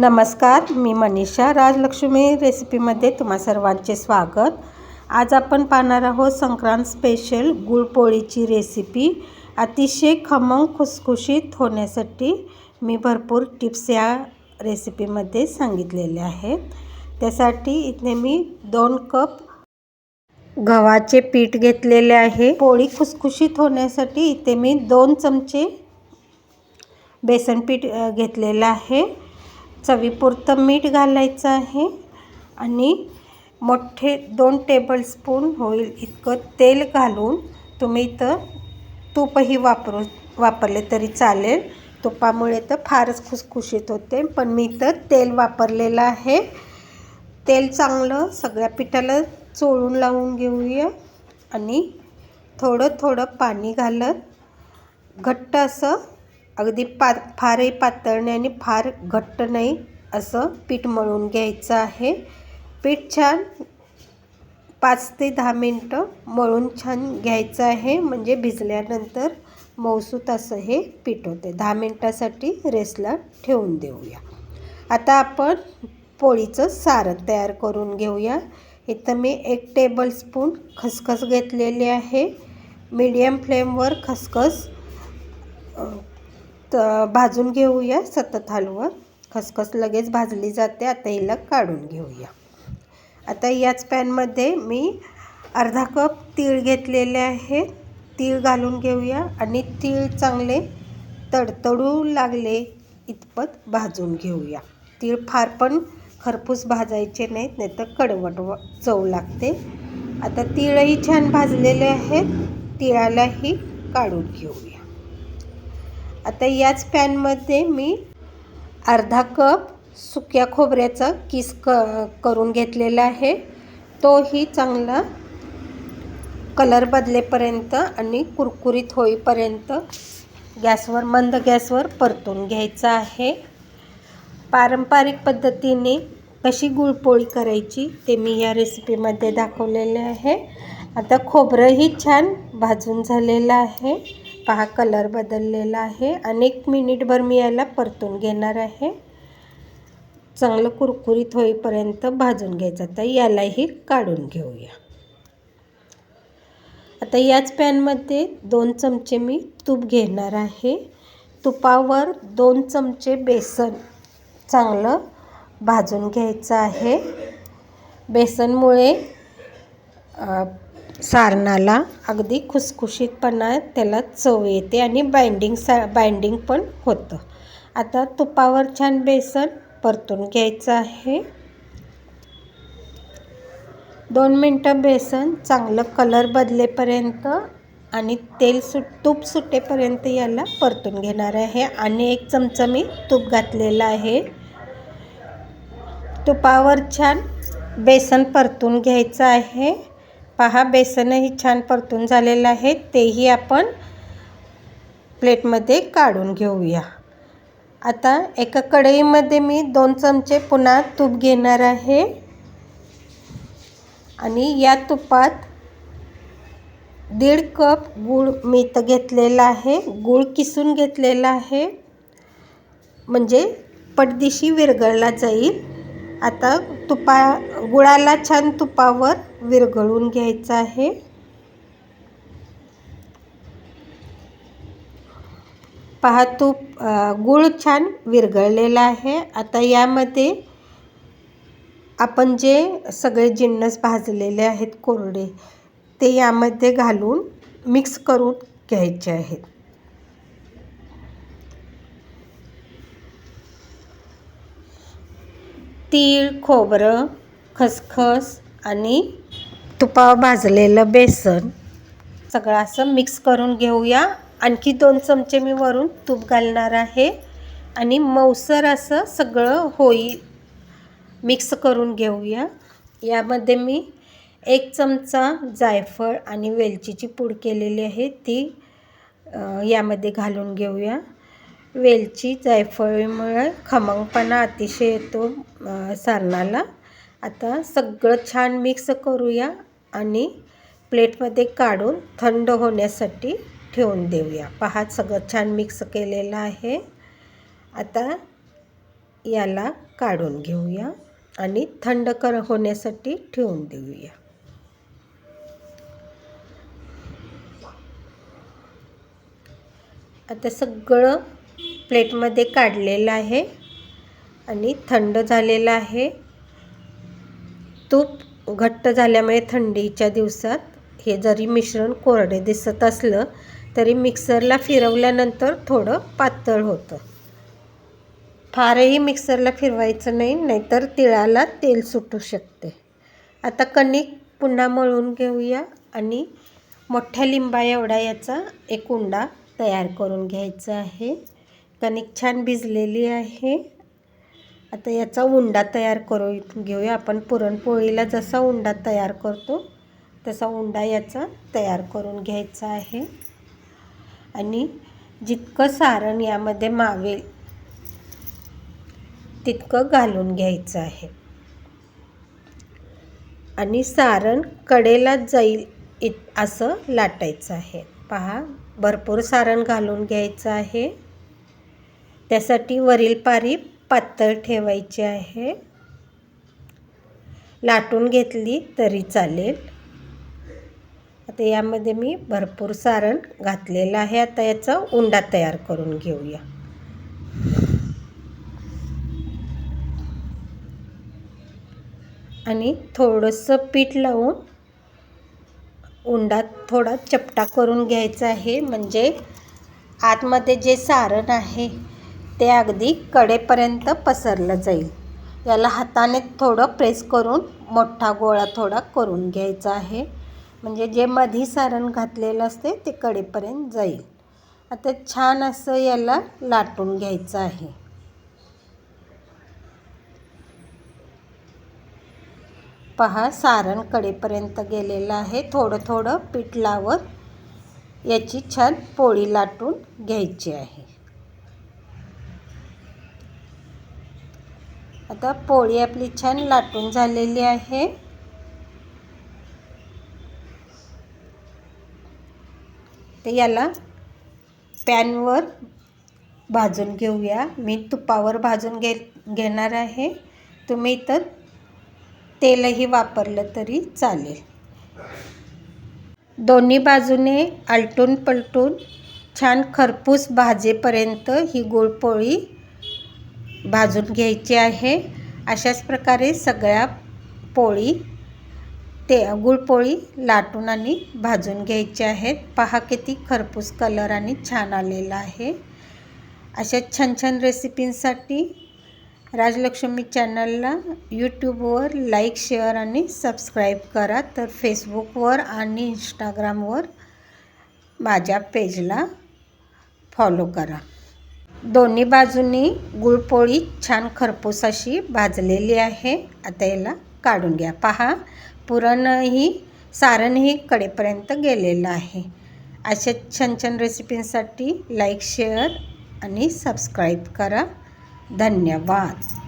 नमस्कार मी मनीषा. राजलक्ष्मी रेसिपीमध्ये तुम्हा सर्वांचे स्वागत. आज आपण पाहणार आहोत संक्रांत स्पेशल गुळपोळीची रेसिपी अतिशय खमंग खुसखुशीत होण्यासाठी मी भरपूर टिप्स या रेसिपीमध्ये सांगितलेले आहेत. त्यासाठी इथे मी दोन कप गव्हाचे पीठ घेतलेले आहे. पोळी खुसखुशीत होण्यासाठी इथे मी दोन चमचे बेसन पीठ घेतलेलं आहे. चवीपुरतं मीठ घालायचं आहे आणि मोठे दोन टेबलस्पून होईल इतकं तेल घालून तुम्ही इथं तूपही वापरू वापरले तरी चालेल. तुपामुळे तर फारच खुसखुशीत होते पण मी तर तेल वापरलेलं आहे. तेल चांगलं सगळ्या पिठाला चोळून लावून घेऊया आणि थोडं थोडं पाणी घालत घट्ट असं अगदी पा फारही पातळ नाही आणि फार घट्ट नाही असं पीठ मळून घ्यायचं आहे. पीठ छान पाच ते दहा मिनटं मळून छान घ्यायचं आहे. म्हणजे भिजल्यानंतर मौसूत असं हे पीठ होते. दहा मिनटासाठी रेसला ठेवून देऊया. आता आपण पोळीचं सारण तयार करून घेऊया. इथं मी एक टेबलस्पून खसखस घेतलेली आहे. मीडियम फ्लेमवर खसखस त भाजून घेऊया सतत हलवत खसखस लगेच भाजली जाते. आता हिला काढून घेऊया. आता याच पॅनमध्ये मी अर्धा कप तीळ घेतलेले आहे. तीळ घालून घेऊया आणि तीळ चांगले तडतडू लागले इतपत भाजून घेऊया. तीळ फार पण खरपूस भाजायचे नाहीत नाही तर कडवट व चव लागते. आता तीळही छान भाजलेले आहेत. तिळालाही काढून घेऊया. आता याच पॅनमध्ये मी अर्धा कप सुक्या खोबऱ्याचा किस क करून घेतलेला आहे. तोही चांगला कलर बदलेपर्यंत आणि कुरकुरीत होईपर्यंत गॅसवर मंद गॅसवर परतून घ्यायचा आहे. पारंपरिक पद्धतीने कशी गुळपोळी करायची ते मी या रेसिपीमध्ये दाखवलेले आहे. आता खोबरंही छान भाजून झालेलं आहे. पहा कलर बदललेला आहे. आणि एक मिनिटभर मी याला परतून घेणार आहे. चांगलं कुरकुरीत होईपर्यंत भाजून घ्यायचं. आता यालाही काढून घेऊया. आता याच पॅनमध्ये दोन चमचे मी तूप घेणार आहे. तुपावर दोन चमचे बेसन चांगलं भाजून घ्यायचं आहे. बेसनमुळे सारणाला अगदी खुसखुशीतपणा त्याला चव येते आणि बाइंडिंग सा बाइंडिंग पण होतं. आता तुपावर छान बेसन परतून घ्यायचं आहे. दोन मिनटं बेसन चांगलं कलर बदलेपर्यंत आणि तेल सुट तूप सुटेपर्यंत याला परतून घेणार आहे. आणि एक चमचा मी तूप घातलेलं आहे. तुपावर छान बेसन परतून घ्यायचं आहे. पहा बेसनही छान परतून झालेलं आहे. तेही आपण प्लेटमध्ये काढून घेऊया. आता एका कढईमध्ये मी दोन चमचे पुन्हा तूप घेणार आहे. आणि या तुपात दीड कप गूळ मी इथं घेतलेला आहे. गूळ किसून घेतलेला आहे. म्हणजे पटदिशी विरघळला जाईल. आता तुपा गुळाला छान तुपावर विरघळून घ्यायचं आहे. पहा तूप गूळ छान विरघळलेला आहे. आता यामध्ये आपण जे सगळे जिन्नस भाजलेले आहेत कोरडे ते यामध्ये घालून मिक्स करून घ्यायचे आहेत. तीळ खोबरं खसखस आणि तुपावर भाजलेलं बेसन. सगळं असं मिक्स करून घेऊया. आणखी दोन चमचे मी वरून तूप घालणार आहे. आणि मऊसर असं सगळं होई मिक्स करून घेऊया. यामध्ये मी एक चमचा जायफळ आणि वेलचीची पूड केलेली आहे ती यामध्ये घालून घेऊया. वेलची जायफळीमुळे खमंगपणा अतिशय येतो सारणाला. आता सगळं छान मिक्स करूया. आणि प्लेटमध्ये काढून थंड होण्यासाठी ठेवून देऊया. पहा सगळं छान मिक्स केलेलं आहे. आता याला काढून घेऊया आणि थंड कर होण्यासाठी ठेवून देऊया. आता सगळं प्लेटमध्ये काढलेलं आहे आणि थंड झालेलं आहे. तूप घट्ट झाल्यामुळे थंडीच्या दिवसात हे जरी मिश्रण कोरडे दिसत असलं तरी मिक्सरला फिरवल्यानंतर थोडं पातळ होतं. फारही मिक्सरला फिरवायचं नाही नाहीतर तिळाला तेल सुटू शकते. आता कणिक पुन्हा मळून घेऊया आणि मोठ्या लिंबा एवढा याचा एक उंडा तयार करून घ्यायचा आहे. कणिक छान भिजलेली आहे. आता याचा उंडा तयार करू घेऊया आपण. पुरणपोळीला जसा उंडा तयार करतो तसा उंडा याचा तयार करून घ्यायचा आहे. आणि जितकं सारण यामध्ये मावेल तितकं घालून घ्यायचं आहे. आणि सारण कडेला जाईल इत असं लाटायचं आहे. पहा भरपूर सारण घालून घ्यायचं आहे. त्यासाठी वरील पारी पातळ ठेवायची आहे. लाटून घेतली तरी चालेल. आता यामध्ये मी भरपूर सारण घातलेलं आहे. आता याचा उंडा तयार करून घेऊया. आणि थोडंसं पीठ लावून उंडा थोडा चपटा करून घ्यायचा आहे. म्हणजे आतमध्ये जे सारण आहे ते अगदी कडेपर्यंत पसरलं जाईल. याला हाताने थोडं प्रेस करून मोठा गोळा थोडा करून घ्यायचा आहे. म्हणजे जे मधी सारण घातलेलं असते ते कडेपर्यंत जाईल. आता छान असं याला लाटून घ्यायचं आहे. पहा सारण कडेपर्यंत गेलेलं आहे. थोडं थोडं पीठ लावत याची छान पोळी लाटून घ्यायची आहे. आता पोळी आपली छान लाटून झालेली आहे. तर याला पॅनवर भाजून घेऊया. मी तुपावर भाजून घे घेणार आहे. तुम्ही इथं तेलही वापरलं तरी चालेल. दोन्ही बाजूने आलटून पलटून छान खरपूस भाजेपर्यंत ही गुळपोळी भाजून घ्यायची आहे. अशाच प्रकारे सगळ्या पोळी ते गुळपोळी लाटून आणि भाजून घ्यायची आहेत. पहा किती खरपूस कलर आणि छान आलेला आहे. अशा छान छान रेसिपींसाठी राजलक्ष्मी चॅनलला यूट्यूबवर लाईक शेअर आणि सबस्क्राईब करा. तर फेसबुकवर आणि इंस्टाग्रामवर माझ्या पेजला फॉलो करा. दोन्ही बाजूनी गुळपोळी छान खरपूस अशी भाजलेली आहे. आता याला काढून घ्या. पहा पुरणही सारणही कडेपर्यंत गेलेलं आहे. अशा छान छान रेसिपींसाठी लाईक शेअर आणि सबस्क्राईब करा. धन्यवाद.